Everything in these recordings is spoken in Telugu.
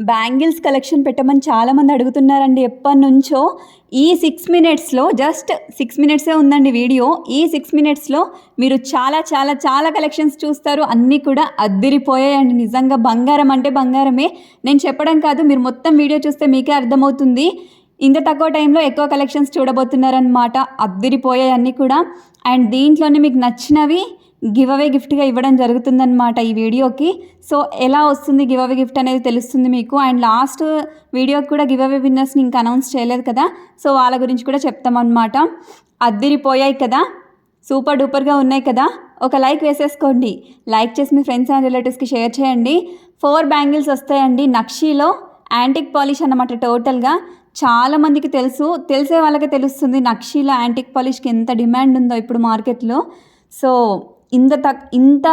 బ్యాంగిల్స్ కలెక్షన్ పెట్టమని చాలామంది అడుగుతున్నారండి. ఎప్పటి నుంచో ఈ సిక్స్ మినిట్స్లో జస్ట్ సిక్స్ మినిట్సే ఉందండి వీడియో. ఈ సిక్స్ మినిట్స్లో మీరు చాలా చాలా చాలా కలెక్షన్స్ చూస్తారు. అన్నీ కూడా అద్దిరిపోయాయండి. నిజంగా బంగారం అంటే బంగారమే. నేను చెప్పడం కాదు మీరు మొత్తం వీడియో చూస్తే మీకే అర్థమవుతుంది. ఇంత తక్కువ టైంలో ఎక్కువ కలెక్షన్స్ చూడబోతున్నారనమాట అద్దిరిపోయాయి అన్నీ కూడా. అండ్ దీంట్లోనే మీకు నచ్చినవి గివ్ అవే గిఫ్ట్గా ఇవ్వడం జరుగుతుందన్నమాట ఈ వీడియోకి. సో ఎలా వస్తుంది గివ్ అవే గిఫ్ట్ అనేది తెలుస్తుంది మీకు. అండ్ లాస్ట్ వీడియోకి కూడా గివ్ అవే విన్నర్స్ని ఇంకా అనౌన్స్ చేయలేదు కదా. సో వాళ్ళ గురించి కూడా చెప్తామన్నమాట. అద్దిరిపోయాయి కదా. సూపర్ డూపర్గా ఉన్నాయి కదా. ఒక లైక్ వేసేసుకోండి. లైక్ చేసి మీ ఫ్రెండ్స్ అండ్ రిలేటివ్స్కి షేర్ చేయండి. ఫోర్ బ్యాంగిల్స్ వస్తాయండి నక్షీలో. యాంటిక్ పాలిష్ అన్నమాట టోటల్గా. చాలామందికి తెలుసు. తెలిసే వాళ్ళకి తెలుస్తుంది నక్షీలో యాంటిక్ పాలిష్కి ఎంత డిమాండ్ ఉందో ఇప్పుడు మార్కెట్లో. సో ఇంత తక్ ఇంత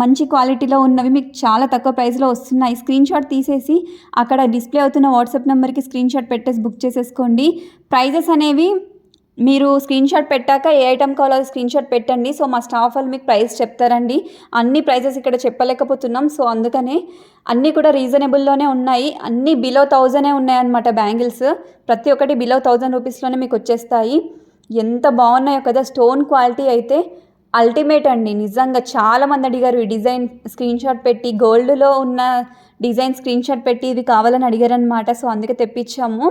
మంచి క్వాలిటీలో ఉన్నవి మీకు చాలా తక్కువ ప్రైస్లో వస్తున్నాయి. స్క్రీన్ షాట్ తీసేసి అక్కడ డిస్ప్లే అవుతున్న వాట్సాప్ నెంబర్కి స్క్రీన్ షాట్ పెట్టేసి బుక్ చేసేసుకోండి. ప్రైజెస్ అనేవి మీరు స్క్రీన్ షాట్ పెట్టాక ఏ ఐటమ్ కావాలో స్క్రీన్ షాట్ పెట్టండి. సో మా స్టాఫ్ వాళ్ళు మీకు ప్రైస్ చెప్తారండి. అన్ని ప్రైజెస్ ఇక్కడ చెప్పలేకపోతున్నాం. సో అందుకనే అన్నీ కూడా రీజనబుల్లోనే ఉన్నాయి. అన్నీ బిలో థౌజండే ఉన్నాయన్నమాట బ్యాంగిల్స్. ప్రతి ఒక్కటి బిలో థౌజండ్ రూపీస్లోనే మీకు వచ్చేస్తాయి. ఎంత బాగున్నాయో కదా! స్టోన్ క్వాలిటీ అయితే అల్టిమేట్ అండి. నిజంగా చాలామంది అడిగారు ఈ డిజైన్ స్క్రీన్ షాట్ పెట్టి గోల్డ్లో ఉన్న డిజైన్ స్క్రీన్ షాట్ పెట్టి ఇవి కావాలని అడిగారనమాట సో అందుకే తెప్పించాము.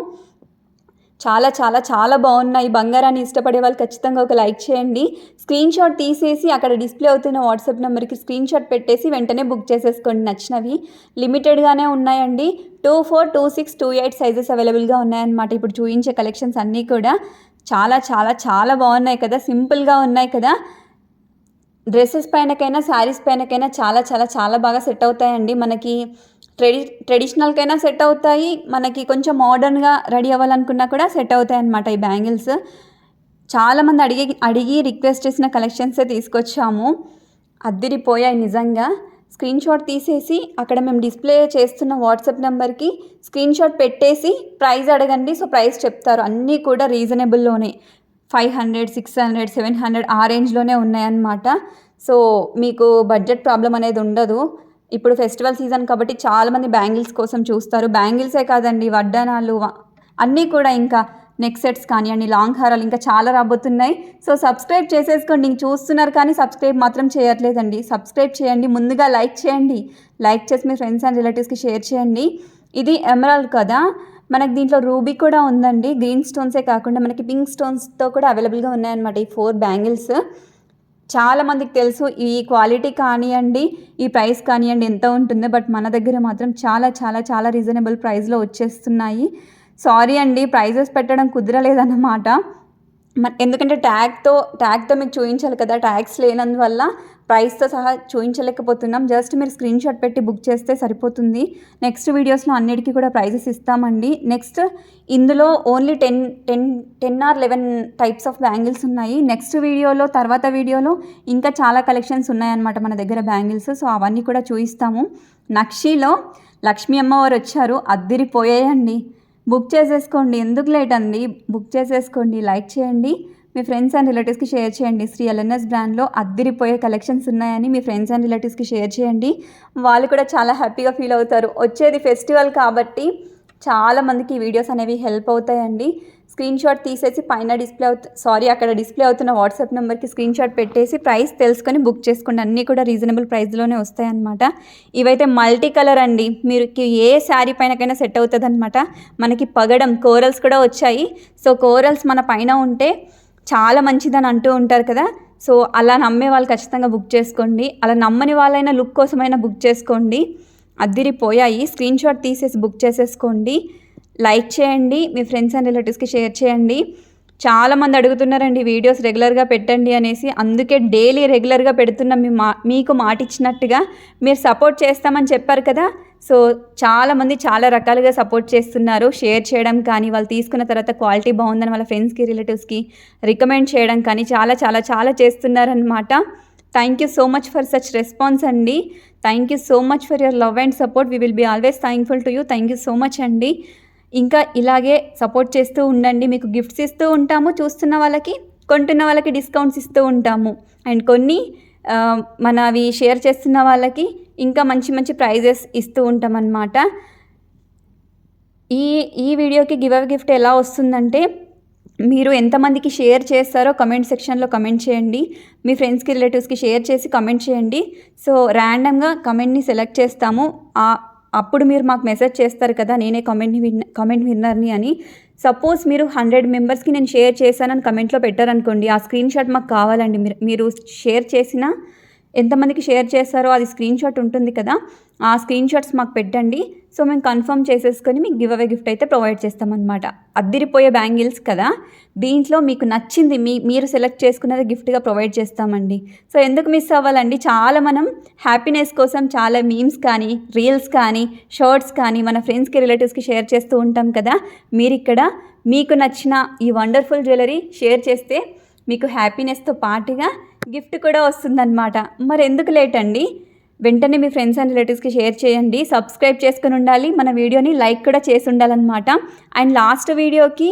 చాలా చాలా చాలా బాగున్నాయి. బంగారాన్ని ఇష్టపడే వాళ్ళు ఖచ్చితంగా ఒక లైక్ చేయండి. స్క్రీన్ షాట్ తీసేసి అక్కడ డిస్ప్లే అవుతున్న వాట్సాప్ నెంబర్కి స్క్రీన్ షాట్ పెట్టేసి వెంటనే బుక్ చేసేసుకోండి. నచ్చినవి లిమిటెడ్గానే ఉన్నాయండి. Two four two six two eight sizes అవైలబుల్గా ఉన్నాయన్నమాట. ఇప్పుడు చూపించే కలెక్షన్స్ అన్నీ కూడా. చాలా చాలా చాలా బాగున్నాయి కదా. సింపుల్గా ఉన్నాయి కదా. డ్రెస్సెస్ పైనకైనా శారీస్ పైనకైనా చాలా చాలా చాలా బాగా సెట్ అవుతాయండి. మనకి ట్రెడి ట్రెడిషనల్కైనా సెట్ అవుతాయి. మనకి కొంచెం మోడర్న్గా రెడీ అవ్వాలనుకున్నా కూడా సెట్ అవుతాయి అన్నమాట ఈ బ్యాంగిల్స్. చాలామంది అడిగి అడిగి రిక్వెస్ట్ చేసిన కలెక్షన్సే తీసుకొచ్చాము. అద్దిరిపోయాయి నిజంగా. స్క్రీన్ షాట్ తీసేసి అక్కడ మేము డిస్ప్లే చేస్తున్న వాట్సాప్ నెంబర్కి స్క్రీన్ షాట్ పెట్టేసి ప్రైస్ అడగండి. సో ప్రైస్ చెప్తారు. అన్నీ కూడా రీజనబుల్లోనే. Five hundred six hundred seven hundred ఆ రేంజ్లోనే ఉన్నాయన్నమాట. సో మీకు బడ్జెట్ ప్రాబ్లం అనేది ఉండదు. ఇప్పుడు ఫెస్టివల్ సీజన్ కాబట్టి చాలామంది బ్యాంగిల్స్ కోసం చూస్తారు. బ్యాంగిల్సే కాదండి వడ్డానాలు అన్నీ కూడా ఇంకా నెక్ సెట్స్ కానివ్వండి లాంగ్ హారాలు ఇంకా చాలా రాబోతున్నాయి. సో సబ్స్క్రైబ్ చేసేసుకోండి. ఇంక చూస్తున్నారు కానీ సబ్స్క్రైబ్ మాత్రం చేయట్లేదండి. సబ్స్క్రైబ్ చేయండి. ముందుగా లైక్ చేయండి. లైక్ చేసి మీ ఫ్రెండ్స్ అండ్ రిలేటివ్స్కి షేర్ చేయండి. ఇది ఎమరాల్డ్ కదా? మనకు దీంట్లో రూబీ కూడా ఉందండి. గ్రీన్ స్టోన్సే కాకుండా మనకి పింక్ స్టోన్స్తో కూడా అవైలబుల్గా ఉన్నాయన్నమాట ఈ ఫోర్ బ్యాంగిల్స్. చాలా మందికి తెలుసు ఈ క్వాలిటీ కానివ్వండి ఈ ప్రైస్ కానివ్వండి ఎంత ఉంటుందో బట్ మన దగ్గర మాత్రం చాలా చాలా చాలా రీజనబుల్ ప్రైస్లో వచ్చేస్తున్నాయి. సారీ అండి ప్రైజెస్ పెట్టడం కుదరలేదన్నమాట. ఎందుకంటే ట్యాగ్తో ట్యాగ్తో మీకు చూపించాలి కదా ట్యాగ్స్ లేనందువల్ల ప్రైస్తో సహా చూపించలేకపోతున్నాం జస్ట్ మీరు స్క్రీన్ షాట్ పెట్టి బుక్ చేస్తే సరిపోతుంది. నెక్స్ట్ వీడియోస్లో అన్నిటికీ కూడా ప్రైజెస్ ఇస్తామండి. నెక్స్ట్ ఇందులో only ten ten ten or eleven types of bangles ఉన్నాయి. నెక్స్ట్ వీడియోలో తర్వాత వీడియోలో ఇంకా చాలా కలెక్షన్స్ ఉన్నాయన్నమాట మన దగ్గర బ్యాంగిల్స్. సో అవన్నీ కూడా చూపిస్తాము నక్షీలో లక్ష్మీ అమ్మవారు వచ్చారు. అద్దిరిపోయాయండి. బుక్ చేసేసుకోండి. ఎందుకు లేట్ అండి బుక్ చేసేసుకోండి లైక్ చేయండి. మీ ఫ్రెండ్స్ అండ్ రిలేటివ్స్కి షేర్ చేయండి. శ్రీ ఎల్ఎన్ఎస్ బ్రాండ్లో అద్దిరిపోయే కలెక్షన్స్ ఉన్నాయని మీ ఫ్రెండ్స్ అండ్ రిలేటివ్స్కి షేర్ చేయండి. వాళ్ళు కూడా చాలా హ్యాపీగా ఫీల్ అవుతారు. వచ్చేది ఫెస్టివల్ కాబట్టి చాలా మందికి వీడియోస్ అనేవి హెల్ప్ అవుతాయండి. స్క్రీన్ షాట్ తీసేసి పైన డిస్ప్లే అవుతు సారీ అక్కడ డిస్ప్లే అవుతున్న వాట్సాప్ నెంబర్కి స్క్రీన్ షాట్ పెట్టేసి ప్రైస్ తెలుసుకొని బుక్ చేసుకోండి అన్నీ కూడా రీజనబుల్ ప్రైస్లోనే వస్తాయన్నమాట. ఇవైతే మల్టీ కలర్ అండి. మీరు ఏ శారీ పైనకైనా సెట్ అవుతుంది అనమాట మనకి పగడం కోరల్స్ కూడా వచ్చాయి. సో కోరల్స్ మన పైన ఉంటే చాలా మంచిదని అంటూ ఉంటారు కదా. సో అలా నమ్మే వాళ్ళు ఖచ్చితంగా బుక్ చేసుకోండి. అలా నమ్మని వాళ్ళైనా లుక్ కోసమైనా బుక్ చేసుకోండి. అద్దిరిపోయాయి. స్క్రీన్ షాట్ తీసేసి బుక్ చేసేసుకోండి. లైక్ చేయండి మీ ఫ్రెండ్స్ అండ్ రిలేటివ్స్కి షేర్ చేయండి. చాలామంది అడుగుతున్నారండి వీడియోస్ రెగ్యులర్గా పెట్టండి అనేసి. అందుకే డైలీ రెగ్యులర్గా పెడుతున్న మీ మా మీకు మాటిచ్చినట్టుగా మీరు సపోర్ట్ చేస్తామని చెప్పారు కదా. సో చాలామంది చాలా రకాలుగా సపోర్ట్ చేస్తున్నారు. షేర్ చేయడం కానీ వాళ్ళు తీసుకున్న తర్వాత క్వాలిటీ బాగుందని వాళ్ళ ఫ్రెండ్స్కి రిలేటివ్స్కి రికమెండ్ చేయడం కానీ చాలా చాలా చాలా చేస్తున్నారనమాట thank you so much for such response అండి. Thank you so much for your love and support. We will be always thankful to you. Thank you so much అండి. ఇంకా ఇలాగే సపోర్ట్ చేస్తూ ఉండండి. మీకు గిఫ్ట్స్ ఇస్తూ ఉంటాము చూస్తున్న వాళ్ళకి కొంటున్న వాళ్ళకి డిస్కౌంట్స్ ఇస్తూ ఉంటాము. అండ్ కొన్ని మన మనవి షేర్ చేస్తున్న వాళ్ళకి ఇంకా మంచి మంచి ప్రైజెస్ ఇస్తూ ఉంటాం అన్నమాట ఈ ఈ వీడియోకి గివ్ అవే గిఫ్ట్ ఎలా వస్తుందంటే మీరు ఎంతమందికి షేర్ చేస్తారో కమెంట్ సెక్షన్లో కమెంట్ చేయండి. మీ ఫ్రెండ్స్కి రిలేటివ్స్కి షేర్ చేసి కమెంట్ చేయండి. సో ర్యాండమ్గా కమెంట్ని సెలెక్ట్ చేస్తాము. అప్పుడు మీరు మాకు మెసేజ్ చేస్తారు కదా నేనే కమెంట్ని విన్ కమెంట్ విన్నర్ని అని. సపోజ్ మీరు హండ్రెడ్ మెంబర్స్కి నేను షేర్ చేశానని కమెంట్లో పెట్టారనుకోండి ఆ స్క్రీన్ షాట్ మాకు కావాలండి. మీరు మీరు షేర్ చేసిన ఎంతమందికి షేర్ చేస్తారో అది స్క్రీన్ షాట్ ఉంటుంది కదా. ఆ స్క్రీన్ షాట్స్ మాకు పెట్టండి. సో మేము కన్ఫర్మ్ చేసేసుకొని మీకు గివ్ అవే గిఫ్ట్ అయితే ప్రొవైడ్ చేస్తామన్నమాట. అద్దిరిపోయే బ్యాంగిల్స్ కదా. దీంట్లో మీకు నచ్చింది మీ మీరు సెలెక్ట్ చేసుకున్నది గిఫ్ట్గా ప్రొవైడ్ చేస్తామండి. సో ఎందుకు మిస్ అవ్వాలండి? చాలా మనం హ్యాపీనెస్ కోసం చాలా మీమ్స్ కానీ రీల్స్ కానీ షర్ట్స్ కానీ మన ఫ్రెండ్స్కి రిలేటివ్స్కి షేర్ చేస్తూ ఉంటాం కదా. మీరు ఇక్కడ మీకు నచ్చిన ఈ వండర్ఫుల్ జ్యువెలరీ షేర్ చేస్తే మీకు హ్యాపీనెస్తో పాటుగా గిఫ్ట్ కూడా వస్తుందన్నమాట. మరి ఎందుకు లేట్ అండి? వెంటనే మీ ఫ్రెండ్స్ అండ్ రిలేటివ్స్కి షేర్ చేయండి సబ్స్క్రైబ్ చేసుకుని ఉండాలి మన వీడియోని లైక్ కూడా చేసి ఉండాలన్నమాట. అండ్ లాస్ట్ వీడియోకి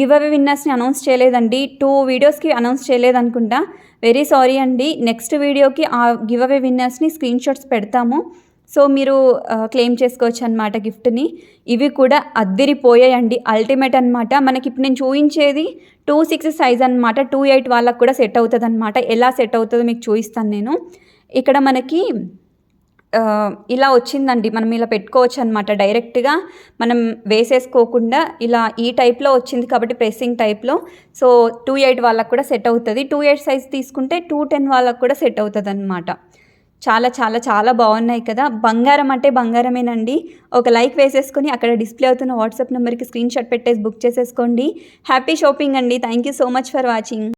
గివ్ అవే విన్నర్స్ని అనౌన్స్ చేయలేదండి. టూ వీడియోస్కి అనౌన్స్ చేయలేదనుకుంటా. వెరీ సారీ అండి. నెక్స్ట్ వీడియోకి ఆ గివ్ అవే విన్నర్స్ని స్క్రీన్ షాట్స్ పెడతాము. సో మీరు క్లెయిమ్ చేసుకోవచ్చు అనమాట గిఫ్ట్ని. ఇవి కూడా అద్దిరిపోయాయండి. అల్టిమేట్ అనమాట మనకి ఇప్పుడు నేను చూపించేది టూ సిక్స్ సైజ్ అనమాట టూ ఎయిట్ వాళ్ళకు కూడా సెట్ అవుతుంది అనమాట ఎలా సెట్ అవుతుందో మీకు చూపిస్తాను నేను. ఇక్కడ మనకి ఇలా వచ్చిందండి. మనం ఇలా పెట్టుకోవచ్చు అనమాట డైరెక్ట్గా. మనం వేసేసుకోకుండా ఇలా ఈ టైప్లో వచ్చింది కాబట్టి ప్రెస్సింగ్ టైప్లో. సో టూ ఎయిట్ వాళ్ళకు కూడా సెట్ అవుతుంది. టూ ఎయిట్ సైజ్ తీసుకుంటే టూ టెన్ వాళ్ళకు కూడా సెట్ అవుతుంది అనమాట చాలా చాలా చాలా బాగున్నాయి కదా. బంగారం అంటే బంగారమేనండి. ఒక లైక్ వేసేసుకొని అక్కడ డిస్ప్లే అవుతున్న వాట్సాప్ నెంబర్కి స్క్రీన్ షాట్ పెట్టేసి బుక్ చేసేసుకోండి. హ్యాపీ షాపింగ్ అండి. Thank you so much for watching.